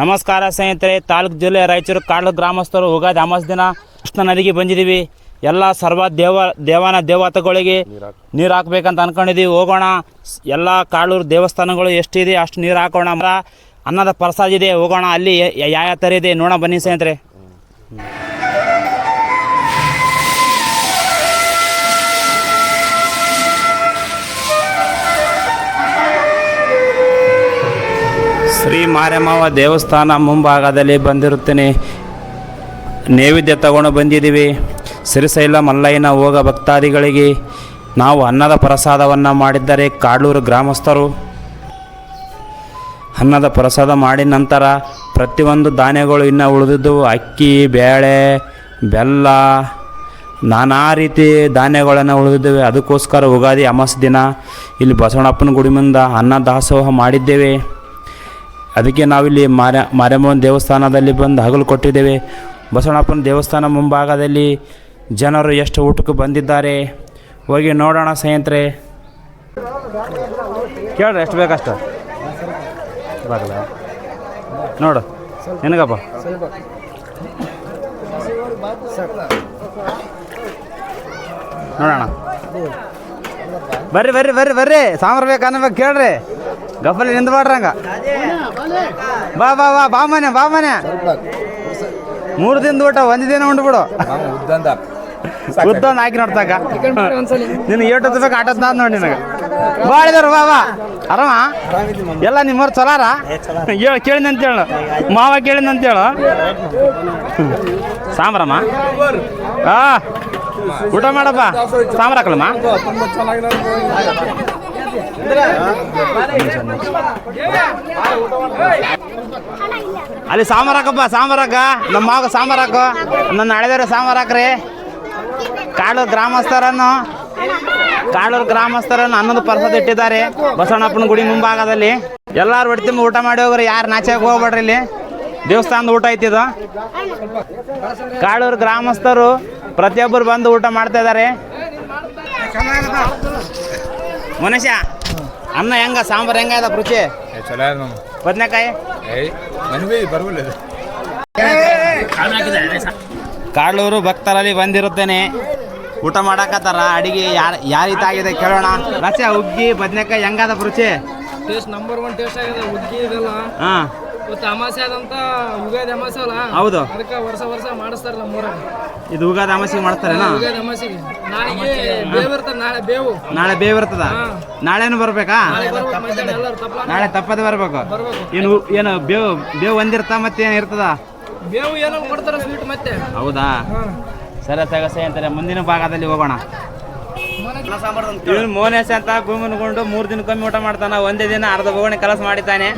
ನಮಸ್ಕಾರ ಸ್ನೇಹಿತರೆ, ತಾಲೂಕು ಜಿಲ್ಲೆ ರಾಯಚೂರು ಕಾಡಲು ಗ್ರಾಮಸ್ಥರು ಉಗಾದಿ ಅಮಾಸ ದಿನ ಕೃಷ್ಣ ನದಿಗೆ ಬಂದಿದ್ದೀವಿ. ಎಲ್ಲ ಸರ್ವ ದೇವ, ದೇವನ ದೇವತೆಗಳಿಗೆ ನೀರು ಹಾಕ್ಬೇಕಂತ ಅನ್ಕೊಂಡಿದ್ದೀವಿ. ಹೋಗೋಣ. ಎಲ್ಲ ಕಾಡೂರು ದೇವಸ್ಥಾನಗಳು ಎಷ್ಟಿದೆ, ಅಷ್ಟು ನೀರು ಹಾಕೋಣ. ಅನ್ನದ ಪ್ರಸಾದ ಇದೆ, ಹೋಗೋಣ. ಅಲ್ಲಿ ಯಾವ ಯಾವ ಥರ ಇದೆ, ನೋಡೋಣ ಬನ್ನಿ ಸ್ನೇಹಿತರೆ. ಶ್ರೀ ಮಾರ್ಯಮ್ಮವ ದೇವಸ್ಥಾನ ಮುಂಭಾಗದಲ್ಲಿ ಬಂದಿರುತ್ತೇನೆ. ನೈವೇದ್ಯ ತಗೊಂಡು ಬಂದಿದ್ದೀವಿ. ಸಿರಿಸೈಲ ಮಲ್ಲಯ್ಯನ ಹೋಗ ಭಕ್ತಾದಿಗಳಿಗೆ ನಾವು ಅನ್ನದ ಪ್ರಸಾದವನ್ನು ಮಾಡಿದ್ದರೆ ಕಾಡೂರು ಗ್ರಾಮಸ್ಥರು ಅನ್ನದ ಪ್ರಸಾದ ಮಾಡಿದ ನಂತರ ಪ್ರತಿಯೊಂದು ಧಾನ್ಯಗಳು ಇನ್ನೂ ಉಳಿದಿದ್ದು ಅಕ್ಕಿ ಬೇಳೆ ಬೆಲ್ಲ, ನಾನಾ ರೀತಿ ಧಾನ್ಯಗಳನ್ನು ಉಳಿದಿದ್ದೇವೆ. ಅದಕ್ಕೋಸ್ಕರ ಉಗಾದಿ ಅಮಾಸ ದಿನ ಇಲ್ಲಿ ಬಸವಣ್ಣಪ್ಪನ ಗುಡಿ ಮುಂದೆ ಅನ್ನ ದಾಸೋಹ ಮಾಡಿದ್ದೇವೆ. ಅದಕ್ಕೆ ನಾವಿಲ್ಲಿ ಮಾರ್ಯ ಮಾರ್ಯಮ್ಮನ ದೇವಸ್ಥಾನದಲ್ಲಿ ಬಂದು ಹಗಲು ಕೊಟ್ಟಿದ್ದೇವೆ. ಬಸವಣ್ಣಪ್ಪನ ದೇವಸ್ಥಾನ ಮುಂಭಾಗದಲ್ಲಿ ಜನರು ಎಷ್ಟು ಊಟಕ್ಕೆ ಬಂದಿದ್ದಾರೆ. ಹೋಗಿ ನೋಡೋಣ ಸ್ನೇಹಿತರೆ. ಕೇಳ್ರಿ, ಎಷ್ಟು ಬೇಕಷ್ಟು? ನೋಡು, ನಿನಗಪ್ಪ. ನೋಡೋಣ. ಬರ್ರಿ ಬರ್ರಿ ಬರ್ರಿ ಬರ್ರಿ. ಸಾಂಬಾರು ಬೇಕು ಅನ್ನಬೇಕು ಕೇಳ್ರಿ. ಗಪ್ಪಲ್ಲಿ ನಿಂದ ಮಾಡ್ರಂಗ ಬಾ ಬಾ ಬಾ ಬಾ ಮನೆ ಬಾ ಮನೆ. ಮೂರು ದಿನದ ಊಟ, ಒಂದು ದಿನ ಉಂಡ್ಬಿಡು ಉದ್ದಂದ ಹಾಕಿ ನೋಡ್ತಾಕ. ನಿನ್ನ ಏಟು ಬೇಕು ಆಟದ ನೋಡಿ ನಿನಗೆ. ಬಾಳಿದಾರ ಬಾ ಬಾ. ಆರಾಮ? ಎಲ್ಲ ನಿಮ್ಮವ್ರು ಚಲಾರ ಹೇಳು ಕೇಳಿನ ಅಂತ ಹೇಳು ಮಾವ ಕೇಳಿನ ಅಂತ ಹೇಳು ಸಾಂಬ್ರಮ್ಮ ಆ, ಊಟ ಮಾಡಪ್ಪ. ಸಾಂಬ್ರ ಹಾಕಲಮ್ಮ? ತುಂಬಾ ಚೆನ್ನಾಗಿ ಅಲ್ಲಿ ಸಾಂಬಾರ್ ಹಾಕಪ್ಪ, ಸಾಂಬಾರ್ ಹಾಕ. ನಮ್ಮ ಮಾವ ಸಾಂಬಾರ್ ಹಾಕು. ನನ್ನ ಹಳೆದವ್ರೆ ಸಾಂಬಾರ್ ಹಾಕ್ರಿ. ಕಾಳೂರು ಗ್ರಾಮಸ್ಥರನ್ನು ಕಾಳೂರು ಗ್ರಾಮಸ್ಥರನ್ನು ಅನ್ನದ ಪ್ರಸಾದ ಇಟ್ಟಿದ್ದಾರೆ. ಬಸವಣ್ಣಪ್ಪನ ಗುಡಿ ಮುಂಭಾಗದಲ್ಲಿ. ಎಲ್ಲಾರು ಹೊಡ್ತಿ ಊಟ ಮಾಡಿ ಹೋಗ್ರಿ. ಯಾರು ನಾಚಕ್ಕೆ ಹೋಗ್ಬೇಡ್ರಿ ಇಲ್ಲಿ. ದೇವಸ್ಥಾನದ ಊಟ ಐತಿದು ಕಾಳೂರು ಗ್ರಾಮಸ್ಥರು ಪ್ರತಿಯೊಬ್ಬರು ಬಂದು ಊಟ ಮಾಡ್ತಾ ಇದ್ದಾರೆ. ಮನುಷ್ಯ ಅನ್ನ ಹೆಂಗ ಸಾಂಬಾರ್ ಹೆಂಗ ಅದ ರುಚಿ? ಚಲೋ ಬದನೆಕಾಯಿ? ಕಾಡ್ಲೂರು ನನಗೆ ಭಕ್ತರಲ್ಲಿ ಬಂದಿರುತ್ತೇನೆ. ಊಟ ಮಾಡಕತ್ತಾರ? ಅಡಿಗೆ ಯಾರು ಯಾವ ರೀತಿ ಆಗಿದೆ ಕೇಳೋಣ. ರಚೆ ಹುಗ್ಗಿ ಬದನೆಕಾಯಿ ಹೆಂಗದ ರುಚಿ? ಟೇಸ್ಟ್ ನಂಬರ್ ಒನ್ ಟೇಸ್ಟ್ ಆಗಿದೆ ಹುಗ್ಗಿ ಇದೆಲ್ಲ. ಹಾ. ಇವತ್ತು ಅಮಾಸೆ ಆದಂತ ಯುಗಾದಿ ಅಮಾಸೆ ಅಲ್ಲ? ಹೌದು. ಅದಕ್ಕೆ ವರ್ಷ ವರ್ಷ ಮಾಡಿಸ್ತಾರೆ ನಮ್ಮೂರಾಗ ಇದು ಉಗಾದ ಅಮಾಸಿಗೆ ಮಾಡ್ತಾರೇನಾ? ಯುಗಾದಿ ಅಮಾಸೆಗೆ. ನಾಳೆಗೆ ಬೇವು ಇರ್ತದೆ ನಾಳೆ ಬೇವು. ನಾಳೆ ಬೇವು ಇರ್ತದ? ನಾಳೆನು ಬರ್ಬೇಕಾ? ನಾಳೆ ತಪ್ಪದೆ ಬರ್ಬೇಕು. ಏನು ಏನು ಬೇವು ಬೇವು ಒಂದಿರ್ತ ಮತ್ತೆ ಏನು ಇರ್ತದ? ಬೇವು ಏನೋ ಕೊಡ್ತಾರೆ ಸ್ವೀಟ್ ಮತ್ತೆ. ಹೌದಾ? ಸರಿ ತಗಸೆ ಅಂತಾರೆ ಮುಂದಿನ ಭಾಗದಲ್ಲಿ ಹೋಗೋಣ. ಇವನು ಮೋನೇಶ್ ಅಂತ ಗುಮ್ಮನ್ಕೊಂಡು ಮೂರು ದಿನಕ್ಕೊಮ್ಮೆ ಊಟ ಮಾಡ್ತಾನ ಒಂದೇ ದಿನ ಅರ್ಧ ಬೋಗಣೆ ಕೆಲಸ ಮಾಡಿದ್ದಾನೆ.